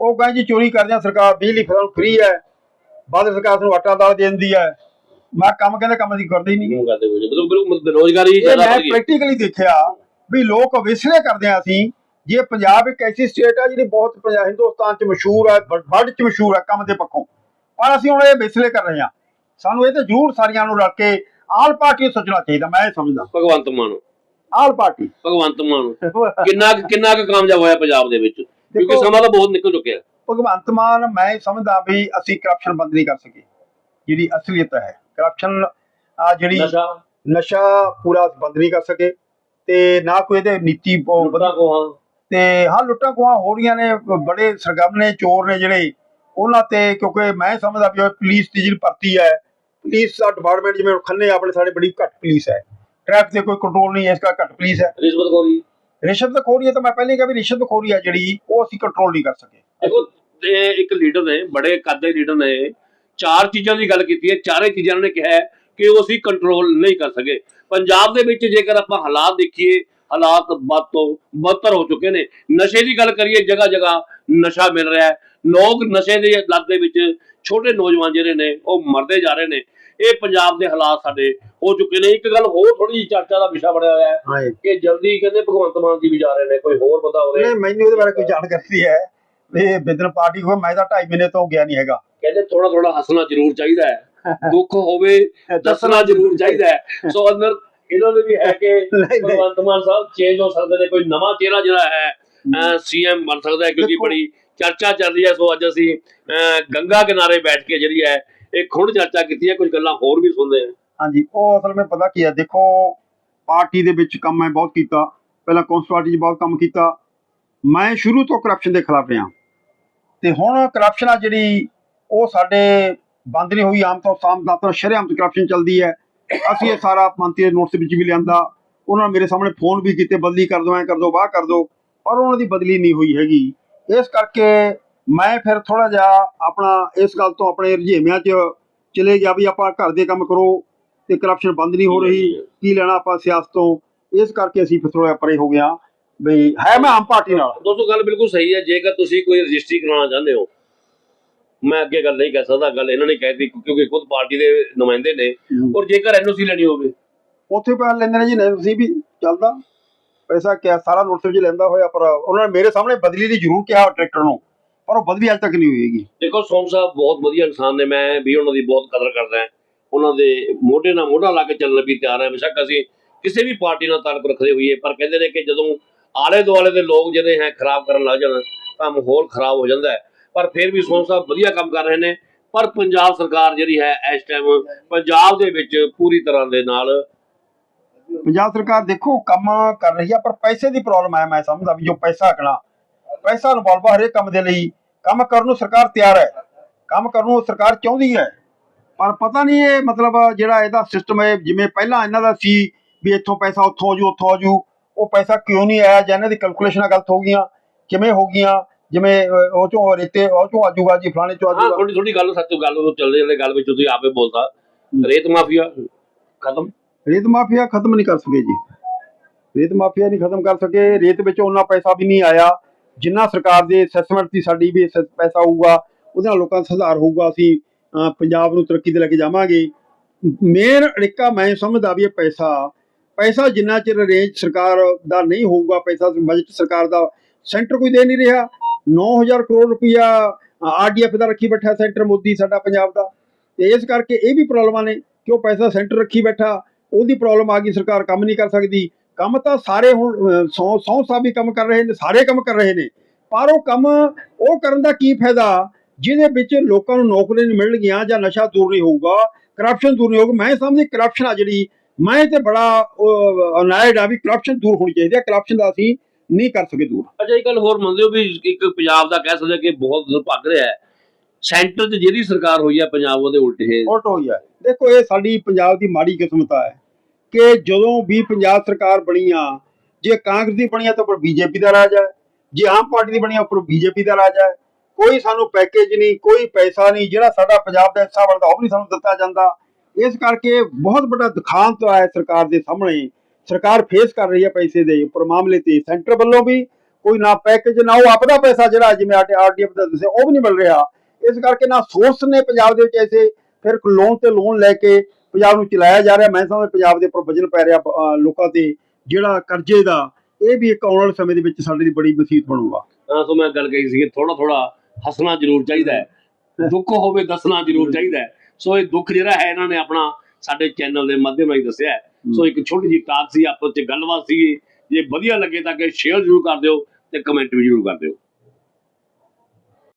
Speaker 2: ਉਹ ਕਹਿੰਦੇ ਜੀ ਚੋਰੀ ਕਰਦੇ ਆ ਸਰਕਾਰ ਬਿਜਲੀ ਫ੍ਰੀ ਹੈ। ਬਾਅਦ ਸਰਕਾਰ ਸਾਨੂੰ ਆਟਾ ਦਾਲ ਦਿੰਦੀ ਹੈ। ਮੈਂ ਕੰਮ ਕਹਿੰਦਾ ਕੰਮ ਅਸੀਂ ਕਰਦੇ ਹੀ ਨਹੀਂ।
Speaker 1: ਕਰਦੇ? ਮਤਲਬ ਬੇਰੋਜ਼ਗਾਰੀ ਜ਼ਿਆਦਾ
Speaker 2: ਮੈਂ
Speaker 1: ਵੱਧ ਗਈ।
Speaker 2: ਪ੍ਰੈਕਟੀਕਲੀ ਦੇਖਿਆ ਵੀ ਲੋਕ ਵਿਸਲੇ ਕਰਦੇ ਆ ਅਸੀਂ। ਜੇ ਪੰਜਾਬ ਇੱਕ ਐਸੀ ਸਟੇਟ ਆ ਜਿਹੜੀ ਬਹੁਤ ਪੰਜਾਬ ਹਿੰਦੁਸਤਾਨ ਚ ਮਸ਼ਹੂਰ ਹੈ ਵਰਲਡ ਚ ਮਸ਼ਹੂਰ ਹੈ ਕੰਮ ਦੇ ਪੱਖੋਂ। ਪਰ ਅਸੀਂ ਹੁਣ ਇਹ ਵਿਸਲੇ ਕਰ ਰਹੇ ਹਾਂ। ਸਾਨੂੰ ਇਹ ਤੇ ਜ਼ਰੂਰ ਸਾਰੀਆਂ ਨੂੰ ਰੱਖ ਕੇ ਆਲ ਪਾਰਟੀ ਸੋਚਣਾ ਚਾਹੀਦਾ ਮੈਂ ਇਹ ਸਮਝਦਾ।
Speaker 1: ਭਗਵੰਤ ਮਾਨ
Speaker 2: ਆਲ ਪਾਰਟੀ।
Speaker 1: ਭਗਵੰਤ ਮਾਨ ਕਿੰਨਾ ਕੁ- ਕਿੰਨਾ ਕੁ ਕਾਮਯਾਬ ਹੋਇਆ ਪੰਜਾਬ ਦੇ ਵਿੱਚ? ਕਿਉਂਕਿ
Speaker 2: ਦੇਖੋ-
Speaker 1: ਸਮਾਂ ਤਾਂ ਬਹੁਤ ਨਿਕਲ ਚੁੱਕਿਆ।
Speaker 2: ਭਗਵੰਤ ਮਾਨ ਮੈਂ ਇਹ ਸਮਝਦਾ ਵੀ ਅਸੀਂ ਕਰਪਸ਼ਨ ਬੰਦ ਨਹੀਂ ਕਰ ਸਕੇ ਜਿਹੜੀ ਅਸਲੀਅਤ ਹੈ। ਕਰਪਸ਼ਨ ਆ ਜਿਹੜੀ
Speaker 1: ਨਸ਼ਾ।
Speaker 2: ਪੂਰਾ ਬੰਦ ਨਹੀਂ ਕਰ ਸਕੇ ਤੇ ਨਾ ਕੋਈ ਇਹਦੇ ਨੀਤੀ ਉਹ
Speaker 1: ਲੁੱਟਾਂ ਕੋਹਾਂ
Speaker 2: ਤੇ ਹਾਂ ਲੁੱਟਾਂ ਖੋਹਾਂ ਹੋ ਰਹੀਆਂ ਨੇ ਬੜੇ ਸਰਗਰਮ ਨੇ ਚੋਰ ਨੇ ਜਿਹੜੇ ਉਹਨਾਂ ਤੇ ਕਿਉਂਕਿ ਮੈਂ ਸਮਝਦਾ ਵੀ ਉਹ ਪੁਲਿਸ ਦੀ ਜਿਹੜੀ ਭਰਤੀ ਹੈ ਪੁਲਿਸ ਦਾ ਡਿਪਾਰਟਮੈਂਟ ਜਿਵੇਂ ਹੁਣ ਖੰਨੇ ਆਪਣੇ ਸਾਡੇ ਬੜੀ ਘੱਟ ਪੁਲਿਸ ਹੈ। ਟ੍ਰੈਫਿਕ ਤੇ ਕੋਈ ਕੰਟਰੋਲ ਨਹੀਂ ਹੈ ਇਸ ਦਾ ਘੱਟ ਪੁਲਿਸ ਹੈ।
Speaker 1: ਰਿਸ਼ਵਤਖੋਰੀ
Speaker 2: ਰਿਸ਼ਵਤਖੋਰੀ ਹੈ ਤਾਂ ਮੈਂ ਪਹਿਲੇ ਕਿਹਾ ਵੀ ਰਿਸ਼ਵਤਖੋਰੀ ਹੈ ਜਿਹੜੀ ਉਹ ਅਸੀਂ ਕੰਟਰੋਲ ਨਹੀਂ ਕਰ ਸਕੇ।
Speaker 1: ਦੇਖੋ ਇਹ ਇੱਕ ਲੀਡਰ ਨੇ ਬੜੇ ਕੱਦ ਦੇ ਲੀਡਰ ਨੇ ਚਾਰ ਚੀਜ਼ਾਂ ਦੀ ਗੱਲ ਕੀਤੀ ਹੈ ਚਾਰੇ ਚੀਜ਼ਾਂ ਨੇ ਕਿਹਾ ਹੈ ਕਿ ਉਹ ਅਸੀਂ ਕੰਟਰੋਲ ਨਹੀਂ ਕਰ ਸਕੇ। ਪੰਜਾਬ ਦੇ ਵਿੱਚ ਜੇਕਰ ਆਪਾਂ ਹਾਲਾਤ ਦੇਖੀਏ ਹਾਲਾਤ ਵੱਧ ਤੋਂ ਬਦਤਰ ਹੋ ਚੁੱਕੇ ਨੇ। ਨਸ਼ੇ ਦੀ ਗੱਲ ਕਰੀਏ ਜਗ੍ਹਾ ਜਗ੍ਹਾ ਨਸ਼ਾ ਮਿਲ ਰਿਹਾ ਹੈ। ਲੋਕ ਨਸ਼ੇ ਦੇ ਲੱਤ ਦੇ ਵਿੱਚ ਛੋਟੇ ਨੌਜਵਾਨ ਜਿਹੜੇ ਨੇ ਉਹ ਮਰਦੇ ਜਾ ਰਹੇ ਨੇ। ਇਹ ਪੰਜਾਬ ਦੇ ਹਾਲਾਤ ਸਾਡੇ ਹੋ ਚੁੱਕੇ ਨੇ। ਇੱਕ ਗੱਲ ਹੋਰ ਥੋੜੀ ਜਿਹੀ ਚਰਚਾ ਦਾ ਵਿਸ਼ਾ ਬਣਿਆ ਹੋਇਆ ਹੈ ਕਿ ਜਲਦੀ ਕਹਿੰਦੇ ਭਗਵੰਤ ਮਾਨ ਜੀ ਵੀ ਜਾ ਰਹੇ ਨੇ। ਕੋਈ ਹੋਰ ਬੰਦਾ ਹੋ ਰਿਹਾ
Speaker 2: ਨਹੀਂ ਮੈਨੂੰ ਉਹਦੇ ਬਾਰੇ ਕੋਈ ਜਾਣਕਾਰੀ ਹੈ। ਵੀ ਬਿਦਨ ਪਾਰਟੀ ਹੋਵੇ ਮੈਂ ਤਾਂ 2.5 ਮਹੀਨੇ ਤੋਂ ਗਿਆ ਨਹੀਂ ਹੈਗਾ।
Speaker 1: ਕਹਿੰਦੇ ਥੋੜਾ ਥੋੜਾ ਹੱਸਣਾ ਜ਼ਰੂਰ ਚਾਹੀਦਾ ਹੈ। [laughs] ਦੁੱਖ ਹੋਵੇ ਦੱਸਣਾ ਜ਼ਰੂਰ ਚਾਹੀਦਾ ਹੈ। [laughs] ਸੋ ਅੰਦਰ ਇਹਨਾਂ ਦੇ ਵੀ ਹੈ ਕਿ। ਭਗਵੰਤ ਮਾਨ ਸਾਹਿਬ ਚੇਂਜ ਹੋ ਸਕਦੇ ਨੇ। ਕੋਈ ਨਵਾਂ ਚਿਹਰਾ ਜਿਹੜਾ ਹੈ ਸੀਐਮ ਬਣ ਸਕਦਾ ਹੈ ਕਿਉਂਕਿ ਬੜੀ ਚਰਚਾ ਚੱਲ ਰਹੀ ਹੈ, ਸੋ ਅੱਜ ਅਸੀਂ ਗੰਗਾ ਕਿਨਾਰੇ ਬੈਠ ਕੇ ਜਿਹੜੀ ਹੈ, ਇਹ ਖੁੱਡ ਚਰਚਾ ਕੀਤੀ ਹੈ, ਕੁਝ ਗੱਲਾਂ ਹੋਰ ਵੀ ਸੁਣਦੇ ਹਾਂ।
Speaker 2: ਹਾਂਜੀ, ਉਹ ਅਸਲ ਵਿੱਚ ਪਤਾ ਕੀ ਹੈ, ਦੇਖੋ, ਪਾਰਟੀ ਦੇ ਵਿੱਚ ਕੰਮ ਮੈਂ ਬਹੁਤ ਕੀਤਾ, ਪਹਿਲਾਂ ਕਾਂਗਰਸ 'ਚ ਬਹੁਤ ਕੰਮ ਕੀਤਾ, ਮੈਂ ਸ਼ੁਰੂ ਤੋਂ ਕਰਪਸ਼ਨ ਦੇ ਖਿਲਾਫ ਰਿਹਾ। ਤੇ ਹੁਣ ਕਰਪਸ਼ਨ ਆ ਜਿਹੜੀ, ਉਹ ਸਾਡੇ ਬੰਦ ਨਹੀਂ ਹੋਈ, ਆਮ ਤੌਰ, ਸਾਮ ਦਾਤਰ ਸ਼ਰੇਆਮ ਕਰਪਸ਼ਨ ਚੱਲਦੀ ਹੈ। ਅਸੀਂ ਇਹ ਸਾਰਾ ਮੰਤਰੀ ਦੇ ਨੋਟਿਸ ਵਿੱਚ ਵੀ ਲਿਆਂਦਾ, ਉਹਨਾਂ ਨੇ ਮੇਰੇ ਸਾਹਮਣੇ ਫੋਨ ਵੀ ਕੀਤੇ, ਬਦਲੀ ਕਰ ਦੋ ਐ ਕਰ ਦੋ ਵਾਹ ਕਰ ਦੋ ਪਰ ਉਹਨਾਂ ਦੀ ਬਦਲੀ ਨਹੀਂ ਹੋਈ ਹੈਗੀ। ਇਸ ਕਰਕੇ ਮੈਂ ਫਿਰ ਥੋੜਾ ਜਿਹਾ ਆਪਣਾ ਇਸ ਗੱਲ ਤੋਂ ਆਪਣੇ ਰੁਝੇਵਿਆਂ 'ਚ ਚਲੇ ਗਿਆ ਵੀ ਆਪਾਂ ਘਰ ਦੇ ਕੰਮ ਕਰੋ ਤੇ ਕਰਪਸ਼ਨ ਬੰਦ ਨਹੀਂ ਹੋ ਰਹੀ ਕੀ ਲੈਣਾ ਆਪਾਂ ਸਿਆਸਤ ਤੋਂ? ਇਸ ਕਰਕੇ ਅਸੀਂ ਫਿਰ ਥੋੜਾ ਪਰੇ ਹੋ ਗਿਆ ਬਈ ਹੈ ਮੈਂ ਆਮ ਪਾਰਟੀ ਨਾਲ।
Speaker 1: ਦੋਸਤੋ ਗੱਲ ਬਿਲਕੁਲ ਸਹੀ ਹੈ। ਜੇਕਰ ਤੁਸੀਂ ਕੋਈ ਰਜਿਸਟਰੀ ਕਰਾਉਣਾ ਚਾਹੁੰਦੇ ਹੋ ਮੈਂ ਅੱਗੇ ਗੱਲ ਨਹੀਂ ਕਰ ਸਕਦਾ। ਗੱਲ ਇਹਨਾਂ ਨੇ ਕਹਿਤੀ ਕਿਉਂਕਿ ਖੁਦ ਪਾਰਟੀ ਦੇ ਨੁਮਾਇੰਦੇ ਨੇ। ਔਰ ਜੇਕਰ ਐਨਓਸੀ ਲੈਣੀ ਹੋਵੇ?
Speaker 2: ਉੱਥੇ ਪੈਸਾ ਲੈਂਦੇ ਨੇ ਜੀ ਨਹੀਂ ਤੁਸੀਂ ਵੀ ਚੱਲਦਾ। ਪੈਸਾ ਕਿਆ ਸਾਰਾ ਨੋਟਿਸ ਵਿੱਚ ਲੈਂਦਾ ਹੋਇਆ, ਪਰ ਉਹਨਾਂ ਨੇ ਮੇਰੇ ਸਾਹਮਣੇ ਬਦਲੀ ਦੀ ਜ਼ਰੂਰ ਕਿਹਾ ਟਰੈਕਟਰ ਨੂੰ, ਪਰ ਉਹ ਬਦਲੀ ਅਜੇ ਤੱਕ ਨਹੀਂ ਹੋਈ ਹੈਗੀ।
Speaker 1: ਦੇਖੋ, ਸੋਮ ਸਾਹਿਬ ਬਹੁਤ ਵਧੀਆ ਇਨਸਾਨ ਨੇ, ਮੈਂ ਵੀ ਉਹਨਾਂ ਦੀ ਬਹੁਤ ਕਦਰ ਕਰਦਾ ਉਹਨਾਂ ਦੇ ਮੋਢੇ ਨਾਲ ਮੋਢਾ ਲਾ ਕੇ ਚੱਲਣ ਵੀ ਤਿਆਰ ਹਾਂ। ਬੇਸ਼ੱਕ ਅਸੀਂ ਕਿਸੇ ਵੀ ਪਾਰਟੀ ਨਾਲ ਤਾਲੁਕ ਰੱਖਦੇ ਹੋਈਏ, ਪਰ ਕਹਿੰਦੇ ਨੇ ਕਿ ਜਦੋਂ ਆਲੇ ਦੁਆਲੇ ਦੇ ਲੋਕ ਜਿਹੜੇ ਹੈ ਖਰਾਬ ਕਰਨ ਲੱਗ ਜਾਣ, ਤਾਂ ਮਾਹੌਲ ਖਰਾਬ ਹੋ ਜਾਂਦਾ ਹੈ। ਪਰ ਫਿਰ ਵੀ ਸੋਮ ਸਾਹਿਬ ਵਧੀਆ ਕੰਮ ਕਰ ਰਹੇ ਨੇ। ਪਰ ਪੰਜਾਬ ਸਰਕਾਰ ਜਿਹੜੀ ਹੈ ਇਸ ਟਾਈਮ ਪੰਜਾਬ ਦੇ ਵਿੱਚ ਪੂਰੀ ਤਰ੍ਹਾਂ ਦੇ ਨਾਲ
Speaker 2: ਪੰਜਾਬ ਸਰਕਾਰ ਦੇਖੋ ਕੰਮ ਕਰ ਰਹੀ ਆ ਪਰ ਪੈਸੇ ਦੀ ਪ੍ਰੋਬਲਮ ਹੈ ਮੈਂ ਸਮਝਦਾ ਵੀ ਜੋ ਪੈਸਾ ਆਕਣਾ ਪੈਸਾ ਇਨਵੋਲਵ ਆ ਹਰੇਕ ਕੰਮ ਦੇ ਲਈ ਕੰਮ ਕਰਨ ਨੂੰ ਸਰਕਾਰ ਤਿਆਰ ਹੈ ਕੰਮ ਕਰਨ ਨੂੰ ਸਰਕਾਰ ਚਾਹੁੰਦੀ ਹੈ ਪਰ ਪਤਾ ਨਹੀਂ ਇਹ ਮਤਲਬ ਜਿਹੜਾ ਇਹਦਾ ਸਿਸਟਮ ਹੈ ਜਿਵੇਂ ਪਹਿਲਾਂ ਇਹਨਾਂ ਦਾ ਸੀ ਵੀ ਇੱਥੋਂ ਪੈਸਾ ਉੱਥੋਂ ਜੂ ਉੱਥੋਂ ਜੂ ਉਹ ਪੈਸਾ ਕਿਉਂ ਨਹੀਂ ਆਇਆ ਜਾਂ ਇਹਨਾਂ ਦੀ ਕੈਲਕੂਲੇਸ਼ਨਾਂ ਗਲਤ ਹੋ ਗਈਆਂ ਕਿਵੇਂ ਹੋ ਗਈਆਂ ਜਿਵੇਂ ਉਹ ਚੋਂ ਰੇਤੇ ਉਹ ਚੋਂ ਆਜੂਗਾ ਜੀ ਫਲਾਣੇ ਚੋਂ ਆਜੂਗਾ
Speaker 1: ਥੋੜੀ ਥੋੜੀ ਗੱਲ ਸੱਚੋ ਗੱਲ ਉਹ ਚੱਲਦੇ ਚੱਲਦੇ ਗੱਲ ਵਿੱਚ ਤੁਸੀਂ ਆਪੇ ਬੋਲਤਾ ਰੇਤ ਮਾਫੀਆ ਖਤਮ।
Speaker 2: ਰੇਤ ਮਾਫੀਆ ਖਤਮ ਨਹੀਂ ਕਰ ਸਕੇ ਜੀ। ਰੇਤ ਮਾਫੀਆ ਨਹੀਂ ਖਤਮ ਕਰ ਸਕੇ, ਰੇਤ ਵਿੱਚ ਉਹਨਾਂ ਪੈਸਾ ਵੀ ਨਹੀਂ ਆਇਆ। ਜਿੰਨਾ ਸਰਕਾਰ ਦੇ ਅਸੈਸਮੈਂਟ ਦੀ ਸਾਡੀ ਵੀ ਪੈਸਾ ਹੋਊਗਾ, ਉਹਦੇ ਨਾਲ ਲੋਕਾਂ ਦਾ ਸੁਧਾਰ ਹੋਊਗਾ, ਅਸੀਂ ਪੰਜਾਬ ਨੂੰ ਤਰੱਕੀ ਤੇ ਲੈ ਕੇ ਜਾਵਾਂਗੇ। ਮੇਨ ਅੜਿੱਕਾ ਮੈਂ ਸਮਝਦਾ ਵੀ ਇਹ ਪੈਸਾ ਪੈਸਾ ਜਿੰਨਾ ਚਿਰ ਰੇਂਜ ਸਰਕਾਰ ਦਾ ਨਹੀਂ ਹੋਊਗਾ, ਪੈਸਾ ਬਜਟ ਸਰਕਾਰ ਦਾ ਸੈਂਟਰ ਕੋਈ ਦੇ ਨਹੀਂ ਰਿਹਾ। 9000 ਕਰੋੜ ਰੁਪਇਆ ਆਰਡੀਐਫ ਦਾ ਰੱਖੀ ਬੈਠਾ ਸੈਂਟਰ ਮੋਦੀ ਸਾਡਾ ਪੰਜਾਬ ਦਾ। ਤੇ ਇਸ ਕਰਕੇ ਇਹ ਵੀ ਪ੍ਰੋਬਲਮਾਂ ਨੇ ਕਿ ਉਹ ਪੈਸਾ ਸੈਂਟਰ ਰੱਖੀ ਬੈਠਾ। ਉਹਦੀ ਪ੍ਰੋਬਲਮ ਆ ਗਈ, ਸਰਕਾਰ ਕੰਮ ਨਹੀਂ ਕਰ ਸਕਦੀ। ਕੰਮ ਤਾਂ ਸਾਰੇ ਹੁਣ ਸੌ ਸੌ ਸਾਹਿਬ ਵੀ ਕੰਮ ਕਰ ਰਹੇ ਨੇ, ਸਾਰੇ ਕੰਮ ਕਰ ਰਹੇ ਨੇ। ਪਰ ਉਹ ਕੰਮ, ਉਹ ਕਰਨ ਦਾ ਕੀ ਫਾਇਦਾ? ਜਿਹਦੇ ਵਿੱਚ ਲੋਕਾਂ ਨੂੰ ਨੌਕਰੀ ਨਹੀਂ ਮਿਲਣਗੀਆਂ ਜਾਂ ਨਸ਼ਾ ਦੂਰ ਨਹੀਂ ਹੋਊਗਾ ਕਰਪਸ਼ਨ ਦੂਰ ਨਹੀਂ ਹੋਊਗਾ। ਮੈਂ ਸਮਝਦੀ ਕਰਪਸ਼ਨ ਆ ਜਿਹੜੀ, ਮੈਂ ਤੇ ਬੜਾ ਅਨਾਇਡ ਆ ਵੀ ਕਰਪਸ਼ਨ ਦੂਰ ਹੋਣੀ ਚਾਹੀਦੀ ਹੈ ਕਰਪਸ਼ਨ ਦਾ ਅਸੀਂ ਨਹੀਂ ਕਰ ਸਕੇ ਦੂਰ।
Speaker 1: ਅੱਛਾ ਇਹ ਗੱਲ ਹੋਰ ਮੰਨਦੇ ਹੋ ਵੀ ਇੱਕ ਪੰਜਾਬ ਦਾ ਕਹਿ ਸਕਦੇ ਕਿ ਬਹੁਤ ਭੱਗ ਰਿਹਾ ਹੈ। ਸੈਂਟਰ 'ਚ ਜਿਹੜੀ ਸਰਕਾਰ ਹੋਈ ਹੈ ਪੰਜਾਬ ਉਹਦੇ ਉਲਟ ਹੈ
Speaker 2: ਉਲਟ ਹੋਈ ਹੈ ਦੇਖੋ, ਇਹ ਸਾਡੀ ਪੰਜਾਬ ਦੀ ਮਾੜੀ ਕਿਸਮਤ ਹੈ ਕਿ ਜਦੋਂ ਵੀ ਪੰਜਾਬ ਸਰਕਾਰ ਬਣੀ ਆ, ਜੇ ਕਾਂਗਰਸ ਦੀ ਬਣੀ ਆ ਤਾਂ ਉੱਪਰ ਬੀਜੇਪੀ ਦਾ ਰਾਜ ਹੈ ਜੇ ਆਮ ਪਾਰਟੀ ਦੀ ਬਣੀ ਆ, ਉੱਪਰ ਬੀਜੇਪੀ ਦਾ ਰਾਜ ਹੈ ਕੋਈ ਸਾਨੂੰ ਪੈਕੇਜ ਨਹੀਂ, ਕੋਈ ਪੈਸਾ ਨਹੀਂ, ਜਿਹੜਾ ਸਾਡਾ ਪੰਜਾਬ ਦਾ ਹਿੱਸਾ ਬਣਦਾ, ਉਹ ਵੀ ਸਾਨੂੰ ਦਿੱਤਾ ਜਾਂਦਾ। ਇਸ ਕਰਕੇ ਬਹੁਤ ਵੱਡਾ ਦੁਖਾਂਤ ਹੈ ਸਰਕਾਰ ਦੇ ਸਾਹਮਣੇ। ਸਰਕਾਰ ਫੇਸ ਕਰ ਰਹੀ ਹੈ ਪੈਸੇ ਦੇ ਉੱਪਰ ਮਾਮਲੇ ਤੇ। ਸੈਂਟਰ ਵੱਲੋਂ ਵੀ ਕੋਈ ਨਾ ਪੈਕੇਜ ਨਾ ਉਹ ਆਪਦਾ ਪੈਸਾ ਜਿਹੜਾ ਜਿਵੇਂ ਆਰਡੀਐਫ ਦਾ ਦੱਸਿਆ, ਉਹ ਵੀ ਨਹੀਂ ਮਿਲ ਰਿਹਾ। ਇਸ ਕਰਕੇ ਨਾ ਸੋਰਸ ਨੇ ਪੰਜਾਬ ਦੇ ਵਿੱਚ ਐਸੇ ਫਿਰ ਲੋਨ ਤੇ ਲੋਨ ਲੈ ਕੇ ਪੰਜਾਬ ਨੂੰ ਚਲਾਇਆ ਜਾ ਰਿਹਾ। ਮੈਂ ਸਮਝਦਾ ਪੰਜਾਬ ਦੇ ਉੱਪਰ ਵਜਨ ਪੈ ਰਿਹਾ ਲੋਕਾਂ ਤੇ ਜਿਹੜਾ ਕਰਜ਼ੇ ਦਾ ਇਹ ਵੀ ਇੱਕ ਆਉਣ ਵਾਲੇ ਸਮੇਂ ਦੇ ਵਿੱਚ ਸਾਡੇ ਲਈ ਬੜੀ ਮੁਸੀਬਤ ਬਣੂਗਾ।
Speaker 1: ਹਾਂ ਸੋ ਮੈਂ ਗੱਲ ਕਹੀ ਸੀ ਥੋੜਾ ਥੋੜਾ ਹੱਸਣਾ ਜ਼ਰੂਰ ਚਾਹੀਦਾ ਹੈ। ਦੁੱਖ ਹੋਵੇ ਦੱਸਣਾ ਜ਼ਰੂਰ ਚਾਹੀਦਾ ਹੈ। ਸੋ ਇਹ ਦੁੱਖ ਜਿਹੜਾ ਹੈ ਇਹਨਾਂ ਨੇ ਆਪਣਾ ਸਾਡੇ ਚੈਨਲ ਦੇ ਮਾਧਿਅਮ ਰਾਹੀਂ ਦੱਸਿਆ ਸੋ ਇੱਕ ਛੋਟੀ ਜਿਹੀ ਟਾਕ ਸੀ ਆਪਸ ਚ ਗੱਲਬਾਤ ਸੀ ਜੇ ਵਧੀਆ ਲੱਗੇ ਤਾਂ ਕਿ ਸ਼ੇਅਰ ਜ਼ਰੂਰ ਕਰ ਦਿਓ ਤੇ ਕਮੈਂਟ ਵੀ ਜ਼ਰੂਰ ਕਰ ਦਿਓ।